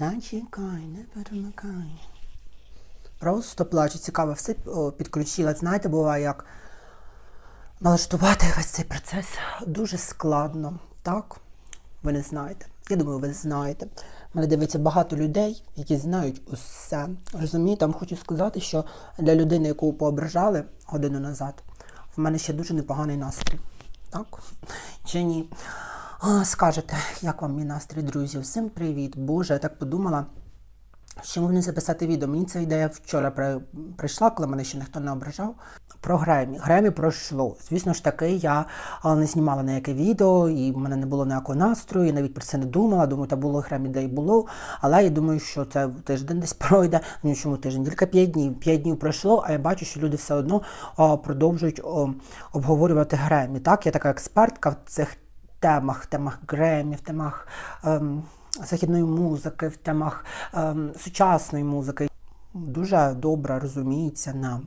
Зачекай, не перемикай. Просто плачу, цікаво, все підключила. Знаєте, буває, як налаштувати весь цей процес дуже складно, так? Ви не знаєте. Я думаю, ви знаєте. Мене дивиться багато людей, які знають усе. Розумієте, вам хочу сказати, що для людини, яку поображали годину назад, в мене ще дуже непоганий настрій. Так? Чи ні? Скажете, як вам мій настрій, друзі? Всім привіт. Боже, я так подумала. Чому б записати відео? Мені ця ідея вчора при, прийшла, коли мене ще ніхто не ображав. Про Гремі. Гремі пройшло. Звісно ж таки, я не знімала ніяке відео, і в мене не було ніякого настрою, я навіть про це не думала. Думаю, та було Гремі, де й було. Але я думаю, що це тиждень десь пройде. Ну чому тиждень? Тільки 5 днів. 5 днів пройшло, а я бачу, що люди все одно а, продовжують о, обговорювати Гремі. Так, я така експертка в цих темах, в темах Гремі, в темах. Ем, західної музики, в темах ем, сучасної музики. Дуже добре розуміється на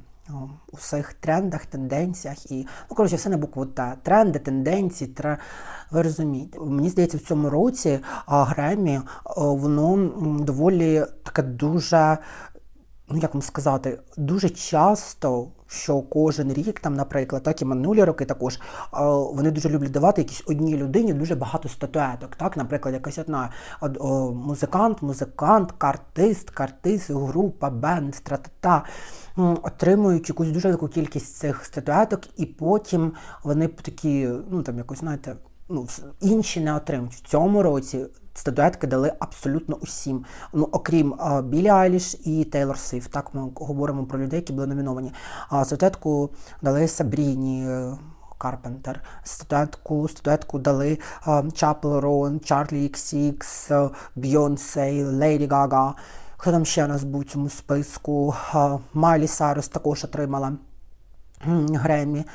усіх трендах, тенденціях і ну коротше, все на букву Т. Тренди, тенденції, тре... ви розумієте. Мені здається, в цьому році а, Гремі о, воно доволі таке дуже. Ну, як вам сказати, дуже часто, що кожен рік, там, наприклад, так і минулі роки також, вони дуже люблять давати якійсь одній людині дуже багато статуеток. Так, наприклад, якась одна музикант, музикант, артист, артист, група, бенд, тра-та-та, отримують якусь дуже велику кількість цих статуеток, і потім вони такі, ну там якось, знаєте, ну, інші не отримують. В цьому році статуетки дали абсолютно усім. Ну, окрім а, Білі Айліш і Тейлор Свіфт. Так ми говоримо про людей, які були номіновані. А статуетку дали Сабріні. Карпентер, статуетку, статуетку дали Чапел Роун, Чарлі XX, Бйонсе, Леді Гага. Хто там ще у нас був у цьому списку? Майлі Сайрус також отримала. Гремі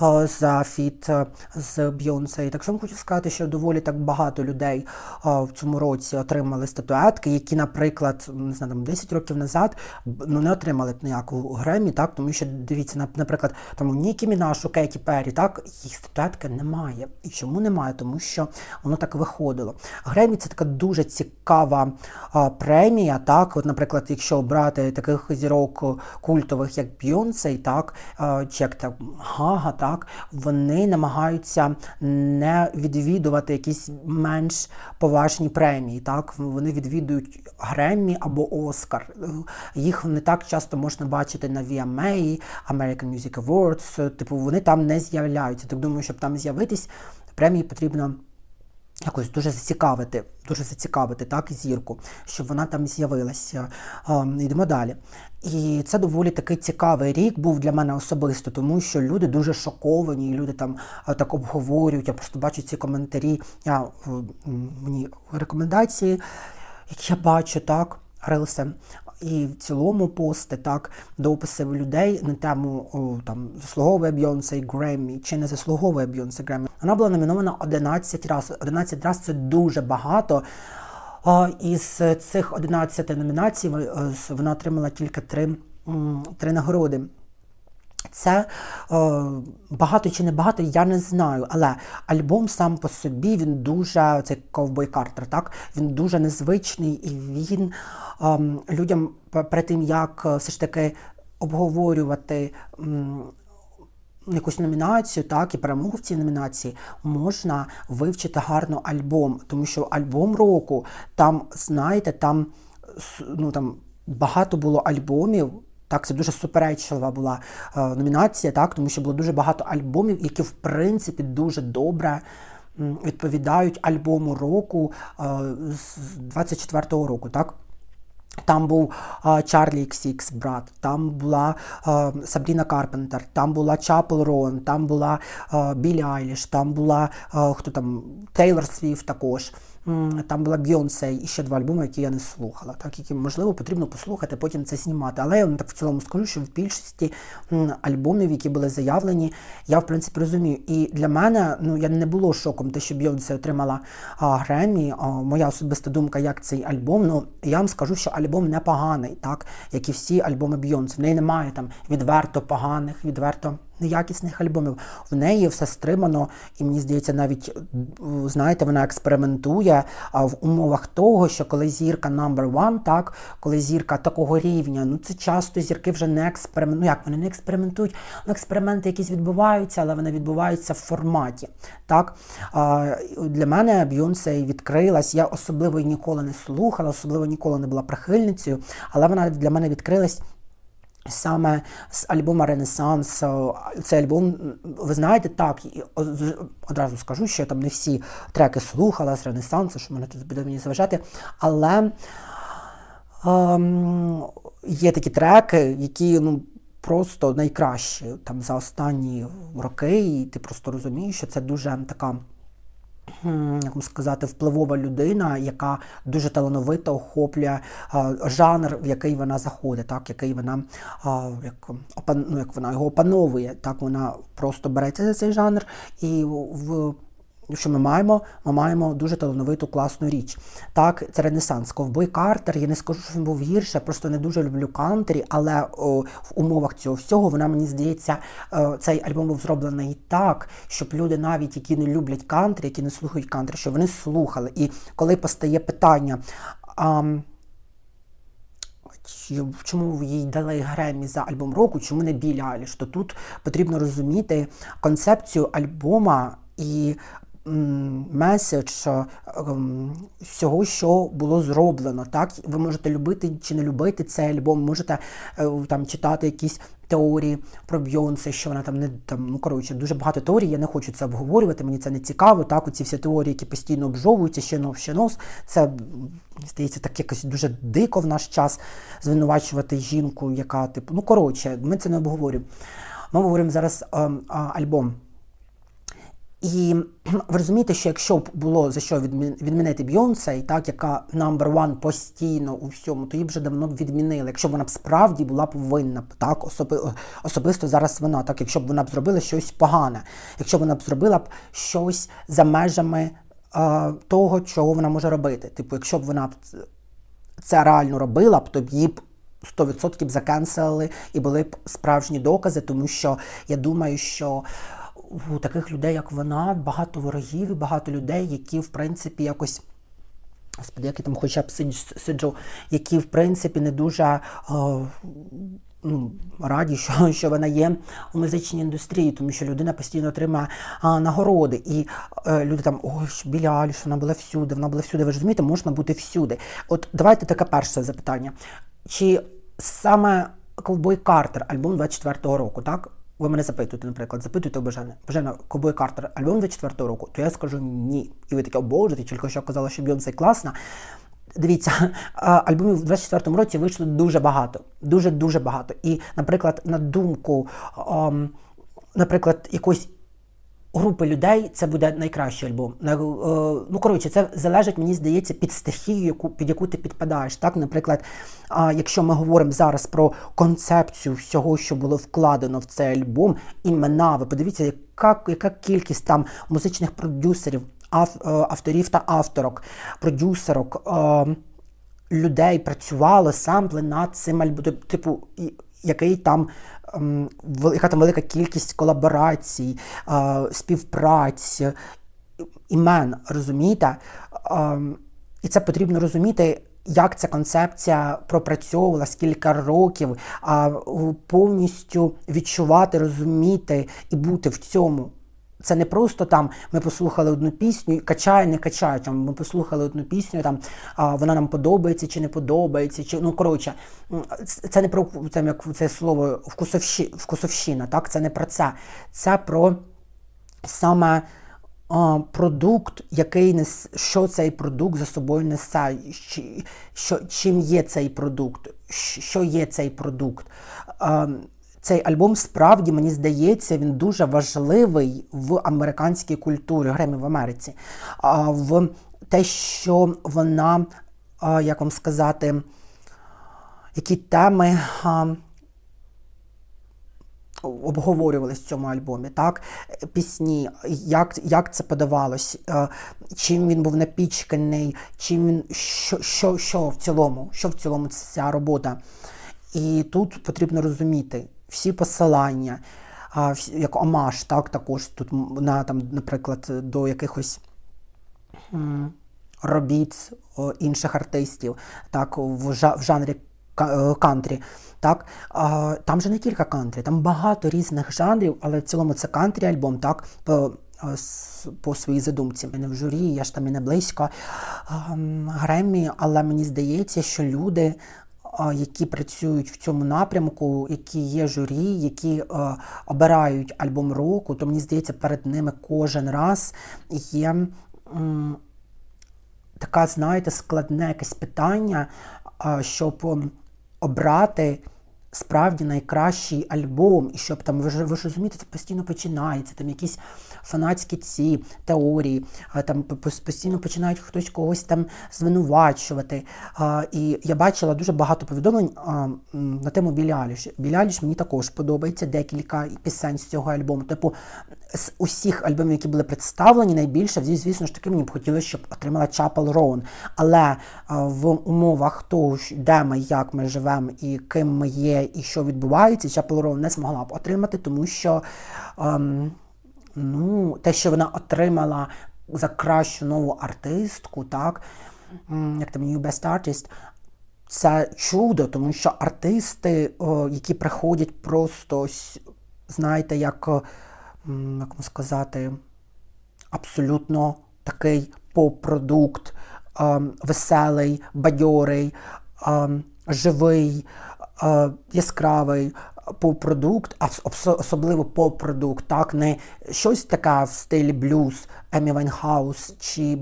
за фіт е, з Бйонсе. Так що вам хочу сказати, що доволі так багато людей е, в цьому році отримали статуетки, які, наприклад, не знаю, там 10 років назад ну, не отримали б ніяку Гремі, так, тому що дивіться, наприклад, там у Нікі Мінаш, у Кейті Перрі, так, їх статуетки немає. І чому немає? Тому що воно так виходило. Гремі це така дуже цікава премія. Так, от, наприклад, якщо брати таких зірок е, культових, як Бйонсе, так, е, чи як там Гага, так, вони намагаються не відвідувати якісь менш поважні премії. Так, вони відвідують Греммі або Оскар. Їх не так часто можна бачити на VMA, American Music Awards. Типу, вони там не з'являються. Так думаю, щоб там з'явитись, премії потрібно якось дуже зацікавити, дуже зацікавити так, зірку, щоб вона там з'явилася. Ем, йдемо далі. І це доволі такий цікавий рік був для мене особисто, тому що люди дуже шоковані, люди там е, так обговорюють. Я просто бачу ці коментарі. Я мені рекомендації, які я бачу, так, рилси. І в цілому пости так дописи людей на тему о, там заслуговує Бйонсе Греммі чи не заслуговує Бйонсе Греммі. Вона була номінована 11 разів. 11 разів це дуже багато. Із цих 11 номінацій е, вона отримала тільки три, три нагороди. Це е, багато чи не багато, я не знаю. Але альбом сам по собі він дуже цей ковбой Картер, так він дуже незвичний і він ем, людям перед тим як е, все ж таки обговорювати. Якусь номінацію, так і перемогу в цій номінації можна вивчити гарно альбом, тому що альбом року там, знаєте, там ну там багато було альбомів. Так, це дуже суперечлива була е, номінація, так, тому що було дуже багато альбомів, які в принципі дуже добре відповідають альбому року е, з 24-го року, так. Там був а, Чарлі XX, брат, там була Сабріна Карпентер, там була Чапел Рон, там була Білі Айліш, там була хто там Тейлор Свіфт також. Там була Бйонсе і ще два альбоми, які я не слухала, так які можливо потрібно послухати, потім це знімати. Але я так в цілому скажу, що в більшості альбомів, які були заявлені, я в принципі розумію. І для мене ну я не було шоком, те, що Бйонсе отримала а, Греммі. А, моя особиста думка, як цей альбом. Ну я вам скажу, що альбом непоганий, так як і всі альбоми Бйонсе. В неї немає там відверто поганих, відверто неякісних альбомів. В неї все стримано, і мені здається, навіть знаєте, вона експериментує в умовах того, що коли зірка number one, так, коли зірка такого рівня, ну це часто зірки вже не експериментують. Ну як вони не експериментують? Ну, експерименти якісь відбуваються, але вони відбуваються в форматі. Так? Для мене Бейонсе відкрилась. Я особливо ніколи не слухала, особливо ніколи не була прихильницею, але вона для мене відкрилась. Саме з альбома Ренесанс. Цей альбом, ви знаєте, так, одразу скажу, що я там не всі треки слухала з Ренесансу, що мене тут буде мені заважати. Але ем, є такі треки, які ну, просто найкращі там за останні роки, і ти просто розумієш, що це дуже така як сказати, впливова людина, яка дуже талановито охоплює жанр, в який вона заходить, так, який вона як, опан, ну, як вона його опановує, так вона просто береться за цей жанр і в. Що ми маємо? Ми маємо дуже талановиту класну річ. Так, це Ренесанс. Ковбой Картер. Я не скажу, що він був гірше, просто не дуже люблю кантері, але о, в умовах цього всього вона мені здається, е, цей альбом був зроблений так, щоб люди, навіть які не люблять кантері, які не слухають кантері, щоб вони слухали. І коли постає питання. А, Чому їй дали Гремі за альбом року, чому не Білі Айліш? То тут потрібно розуміти концепцію альбома і меседж ем, всього, що було зроблено. Так, ви можете любити чи не любити цей альбом, можете е, там читати якісь теорії про Бйонсе, що вона там не там, ну коротше, дуже багато теорій. Я не хочу це обговорювати. Мені це не цікаво. Так, оці всі теорії, які постійно обжовуються, ще нос, ще нос. Це здається, так якось дуже дико в наш час звинувачувати жінку, яка типу, ну коротше, ми це не обговорюємо. Ми говоримо зараз ем, а, альбом. І ви розумієте, що якщо б було за що відмі- відмінити Бйонсе, і так, яка number one постійно у всьому, то її б вже давно б відмінили. Якщо б вона б справді була б, так, особи, особисто зараз вона, так, якщо б вона б зробила щось погане, якщо б вона б зробила б щось за межами е, того, чого вона може робити. Типу, якщо б вона б це реально робила б, то б її б 100% б закенселили і були б справжні докази, тому що я думаю, що у таких людей, як вона, багато ворогів і багато людей, які в принципі якось. Господи, як я там хоча б сиджу, які в принципі не дуже е, ну, раді, що, що вона є у музичній індустрії, тому що людина постійно отримує а, нагороди. І е, люди там, ой, що Білі Айліш, вона була всюди, вона була всюди. Ви ж розумієте, можна бути всюди. От давайте таке перше запитання. Чи саме Ковбой Картер, альбом 24-го року, так? Ви мене запитуєте, наприклад, запитуєте Божена, Божена, Кобой Картер, альбом 24-го року, то я скажу ні. І ви таке, Боже, ти тільки що казала, що Бьонсе класна. Дивіться, альбомів у 24-му році вийшло дуже багато. Дуже-дуже багато. І, наприклад, на думку, наприклад, якоїсь групи людей це буде найкращий альбом. Е, Ну, коротше, це залежить, мені здається, під стихію, яку, під яку ти підпадаєш. Так, наприклад, якщо ми говоримо зараз про концепцію всього, що було вкладено в цей альбом, імена, ви подивіться, яка, яка кількість там музичних продюсерів, е, авторів та авторок, продюсерок. е, людей працювало сампли над цим альбомом, типу, який там, ем, яка там велика кількість колаборацій, е, співпраць, імен, розумієте? Ем, і це потрібно розуміти. Як ця концепція пропрацьовувала скільки років, а повністю відчувати, розуміти і бути в цьому. Це не просто там ми послухали одну пісню, качає, не качає. Там ми послухали одну пісню, там а, вона нам подобається чи не подобається. Чи ну коротше, це не про там, як це слово вкусовщі, вкусовщина. Так, це не про це. Це про саме продукт, який нес, що цей продукт за собою несе, що, чим є цей продукт, що є цей продукт. Цей альбом справді мені здається, він дуже важливий в американській культурі, Гремі в Америці. А, в те, що вона, як вам сказати, які теми. обговорювалися в цьому альбомі, так? Пісні, як, як це подавалось, чим він був напічканий, чим він, що, що, що в цілому, що в цілому ця робота. І тут потрібно розуміти всі посилання, а, як омаж, так, також тут на, там, наприклад, до якихось робіт інших артистів, так, в, жа- в жанрі е, кантрі. Так, там же не тільки кантрі, там багато різних жанрів, але в цілому це кантрі альбом, так, по, е, по своїй задумці. Мене в журі, я ж там і не близько ем, Греммі, але мені здається, що люди, які працюють в цьому напрямку, які є журі, які обирають альбом року, то мені здається, перед ними кожен раз є. така, знаєте, складне якесь питання, щоб обрати справді найкращий альбом, і щоб там, ви ж, ви ж розумієте, це постійно починається, там якісь фанатські ці теорії, там по- по- постійно починають хтось когось там звинувачувати. І я бачила дуже багато повідомлень на тему. Білі Аліш мені також подобається декілька пісень з цього альбому. Типу, з усіх альбомів, які були представлені, найбільше, звісно ж таки, мені б хотілося, щоб отримала Chapel Roan. Але а, в умовах того, де ми, як ми живемо і ким ми є, і що відбувається, Chapel Roan не змогла б отримати, тому що ем, ну, те, що вона отримала за кращу нову артистку, так, як там New Best Artist, це чудо, тому що артисти, які приходять просто, знаєте, як, як вам сказати, абсолютно такий поп-продукт, ем, веселий, бадьорий, живий, яскравий ос- особливо поп-продукт, так, не щось таке в стилі блюз, Емі Вайнхаус чи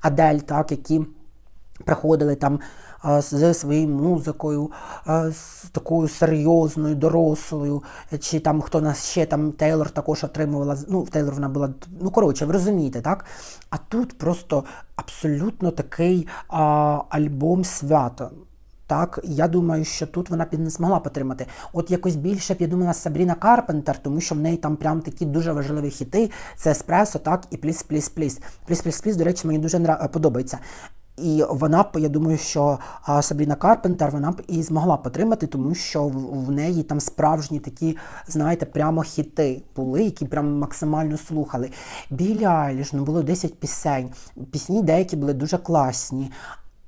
Адель, так, які приходили там а, з своєю музикою, з такою серйозною, дорослою, чи там хто нас ще там Тейлор також отримувала. Ну, в Тейлор вона була. Ну, коротше, ви розумієте, так? А тут просто абсолютно такий а, альбом свято. Так, я думаю, що тут вона не змогла потримати. От якось більше б я думала Сабріна Карпентер, тому що в неї там прям такі дуже важливі хіти. Це еспресо, так, і пліс, пліс, пліс. Пліс, пліс, пліс, до речі, мені дуже подобається. І вона б, я думаю, що Сабріна Карпентер вона б і змогла потримати, тому що в неї там справжні такі, знаєте, прямо хіти були, які прям максимально слухали. Біля Айліш, ну було 10 пісень. Пісні деякі були дуже класні.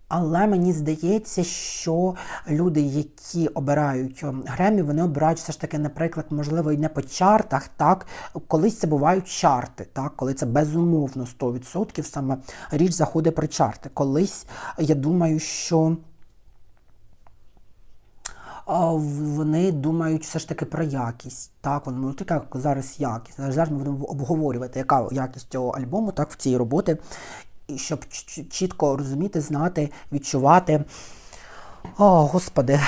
Але мені здається, що люди, які обирають ем, Гремі, вони обирають все ж таки, наприклад, можливо, і не по чартах, так колись це бувають чарти, так, коли це безумовно 100% саме річ заходить про чарти. Колись я думаю, що. Вони думають все ж таки про якість. Так, воно ну, така зараз якість. Зараз ми будемо обговорювати, яка якість цього альбому, так, в цій роботи щоб чітко розуміти, знати, відчувати. О, Господи,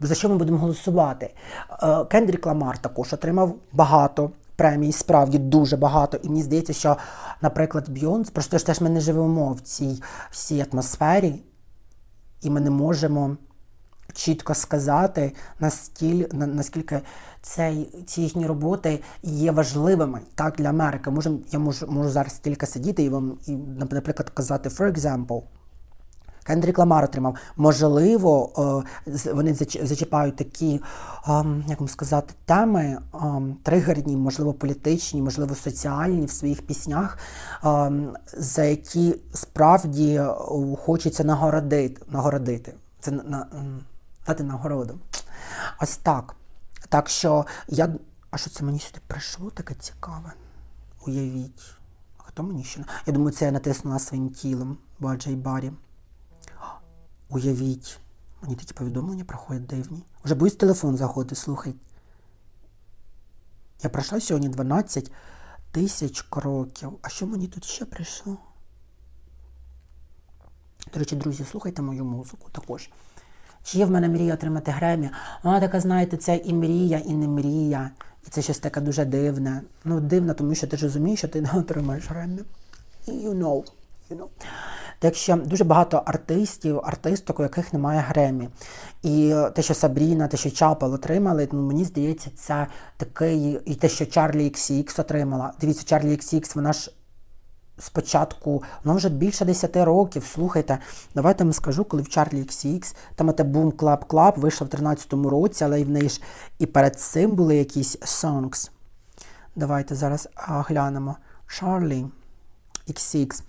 за що ми будемо голосувати? Е, Кендрік Ламар також отримав багато премій, справді дуже багато. І мені здається, що, наприклад, Бйонс, просто ж теж ми не живемо в цій всій атмосфері, і ми не можемо чітко сказати, настіль, на, наскільки цей, ці їхні роботи є важливими так, для Америки. Можем, я можу, можу зараз тільки сидіти і вам, і, наприклад, казати, for example, Кендрік Ламар отримав. Можливо, е, вони зач- зачіпають такі, ем, як вам сказати, теми ем, тригерні, можливо, політичні, можливо, соціальні в своїх піснях, ем, за які справді е, хочеться нагородити. нагородити. Це на, дати нагороду. Ось так. Так що я. А що це мені сюди прийшло таке цікаве? Уявіть. Хто мені ще? Я думаю, це я натиснула своїм тілом, бо Джей Барі. Уявіть, мені такі повідомлення проходять дивні. Вже боюсь телефон заходити, слухай. Я пройшла сьогодні 12 тисяч кроків. А що мені тут ще прийшло? До речі, друзі, слухайте мою музику також. Чи є в мене мрія отримати Гремі? Вона така, знаєте, це і мрія, і не мрія. І це щось таке дуже дивне. Ну, дивно, тому що ти ж розумієш, що ти не отримаєш Гремі. You know, you know. Так що дуже багато артистів, артисток, у яких немає Гремі. І те, що Сабріна, те, що Чапел отримали, ну мені здається, це такий. І те, що Чарлі XX отримала. Дивіться, Чарлі XX, вона ж спочатку, вона вже більше 10 років. Слухайте, давайте вам скажу, коли в Чарлі XX, там оте Boom Club Club вийшла в 13-му році, але і в неї ж і перед цим були якісь songs. Давайте зараз глянемо. Charlie XX.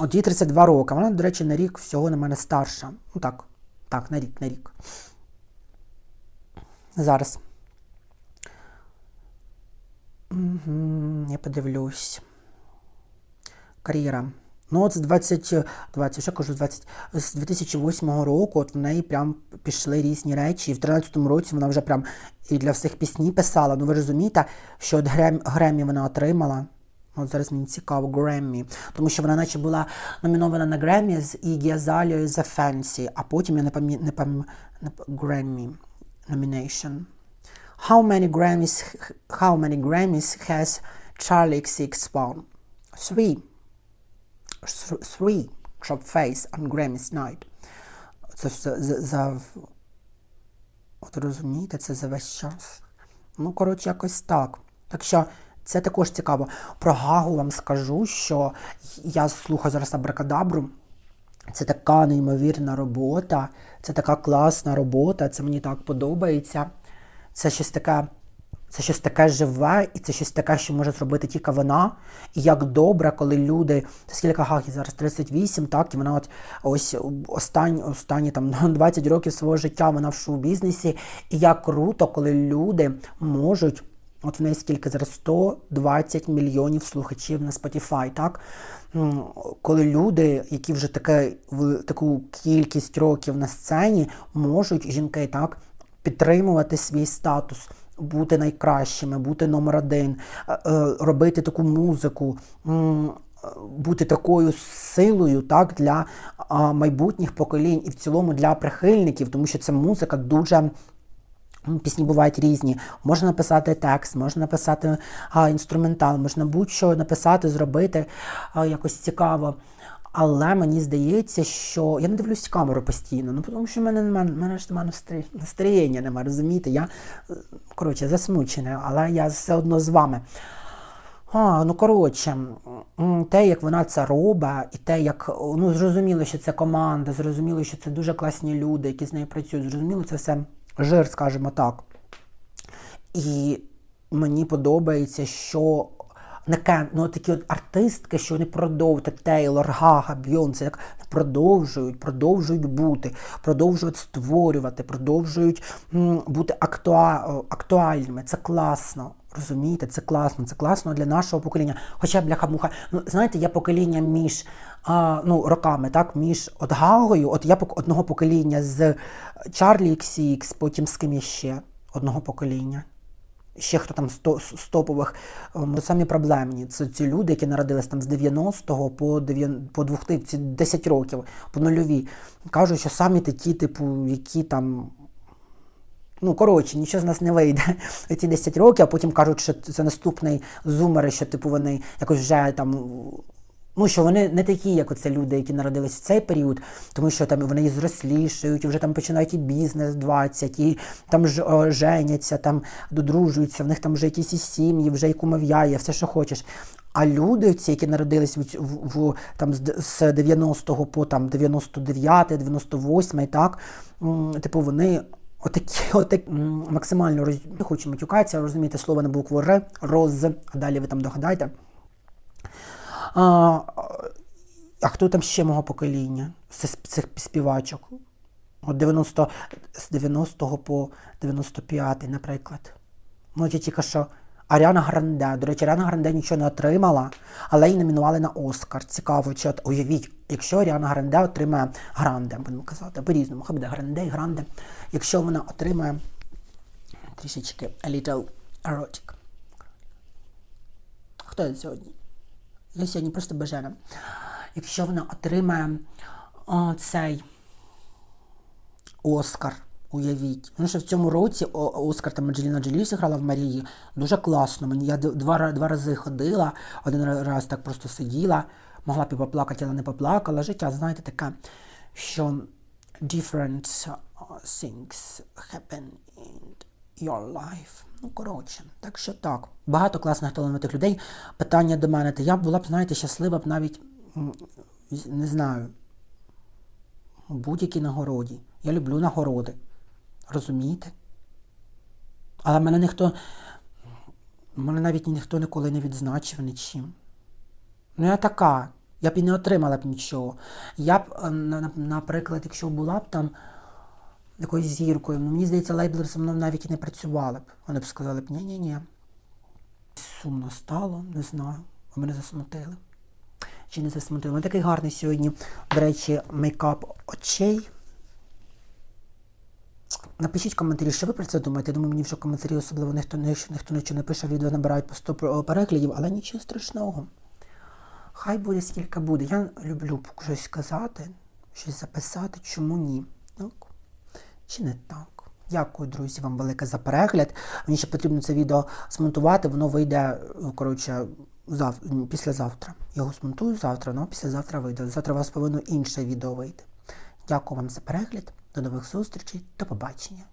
От їй 32 роки. Вона, до речі, на рік всього на мене старша. Ну так, так, на рік, на рік. Зараз. Угу, я подивлюсь. Кар'єра. Ну, от з 20, 20, що кажу, з 20, з 2008 року от в неї прям пішли різні речі. І в 13-му році вона вже прям і для всіх пісні писала. Ну ви розумієте, що от Грем, Гремі вона отримала. От зараз мені цікаво, Греммі. Тому що вона наче була номінована на Греммі з Ігі Азалією за Fancy, а потім я не пам'ятаю, не пам'ятаю, Греммі nomination. How many Grammys, how many Grammys has Charlie XX won? Three. Th- Three. Drop face on Grammys night. Це все за, за... От розумієте, це за весь час. Ну, коротше, якось так. Так що це також цікаво. Про Гагу вам скажу, що я слухаю зараз Абракадабру. Це така неймовірна робота, це така класна робота, це мені так подобається. Це щось таке, це щось таке живе, і це щось таке, що може зробити тільки вона. І як добре, коли люди, скільки Гагі зараз 38, так, і вона от ось останні, останні там 20 років свого життя вона в шоу-бізнесі. І як круто, коли люди можуть. От в неї скільки зараз 120 мільйонів слухачів на Spotify, так? Коли люди, які вже таке, таку кількість років на сцені, можуть жінки так підтримувати свій статус, бути найкращими, бути номер один, е, е, робити таку музику. Бути такою силою так для майбутніх поколінь і в цілому для прихильників, тому що ця музика дуже Пісні бувають різні. Можна написати текст, можна написати а, інструментал, можна будь-що написати, зробити а, якось цікаво. Але мені здається, що я не дивлюсь камеру постійно, ну тому що в мене немає, в мене ж немає настроєння, немає, розумієте? Я е, коротше засмучений, але я все одно з вами. А, ну коротше, те, як вона це робить, і те, як ну зрозуміло, що це команда, зрозуміло, що це дуже класні люди, які з нею працюють. Зрозуміло, це все жир, скажімо так. І мені подобається, що кен, ну такі от артистки, що вони продовжують Тейлор, Гага, Бйонсе, як продовжують, продовжують бути, продовжують створювати, продовжують м, бути актуа, актуальними. Це класно. Розумієте, це класно, це класно для нашого покоління. Хоча бляха-муха, ну знаєте, я покоління між а, ну, роками, так, між от Гагою, от я пок- одного покоління з Чарлі XX, потім з ким ще одного покоління. Ще хто там з топових, ем, самі проблемні. Це ці люди, які народились там з 90-го по 9, по 2000, 10 років, по нульові. Кажуть, що самі такі, типу, які там. Ну, коротше, нічого з нас не вийде ці 10 років, а потім кажуть, що це наступний зумери, що типу вони якось вже там. Ну, що вони не такі, як оце люди, які народились в цей період, тому що там вони і зрослішають, вже там починають і бізнес 20, і там ж женяться, там додружуються, в них там вже якісь і сім'ї, вже і кумов'яє, все, що хочеш. А люди, ці, які народились в, в, в там з д- з 90-го по там 99, 98, так, типу, вони Отакі, отак, максимально роз... не хочу матюкатися, розумієте, слово на букву Р, роз, а далі ви там догадайте. А, а хто там ще мого покоління цих співачок? От 90, з 90 по 95, наприклад. Ну, я тільки що Аріана Гранде. До речі, Аріана Гранде нічого не отримала, але її номінували на Оскар. Цікаво, чи от уявіть, якщо Аріана Гранде отримає Гранде, будемо казати, по-різному, хай буде Гранде і Гранде. Якщо вона отримає трішечки a little erotic. Хто сьогодні? Я сьогодні просто бажана. Якщо вона отримає о, цей Оскар, уявіть. Ну, що в цьому році Оскар там Анджеліна Джолі зіграла в Марії. Дуже класно. Мені я два, два рази ходила, один раз так просто сиділа, могла б і поплакати, але не поплакала. Життя, знаєте, таке, що different things happen in your life. Ну, коротше, так що так. Багато класних талановитих людей. Питання до мене, то я була б, знаєте, щаслива б навіть, не знаю, у будь-якій нагороді. Я люблю нагороди. Розумієте? Але мене ніхто. Мене навіть ніхто ніколи не відзначив нічим. Ну, я така. Я б і не отримала б нічого. Я б, е, на- на- наприклад, якщо була б там якоюсь зіркою, ну, мені здається, лейблери зі мною навіть і не працювали б. Вони б сказали б, ні-ні-ні. Сумно стало, не знаю. Ви мене засмутили. Чи не засмутили? Ось такий гарний сьогодні, до речі, мейкап очей. Напишіть коментарі, що ви про це думаєте. Я думаю, мені вже коментарі особливо ніхто, ніхто, ніхто нічого не пише, відео набирають по 100 переглядів, але нічого страшного. Хай буде скільки буде. Я люблю щось сказати, щось записати, чому ні. Так? Чи не так? Дякую, друзі, вам велике за перегляд. Мені ще потрібно це відео змонтувати, воно вийде, ну, коротше, зав... післязавтра. Я його смонтую завтра, але післязавтра вийде. Завтра у вас повинно інше відео вийти. Дякую вам за перегляд. До нових зустрічей, до побачення.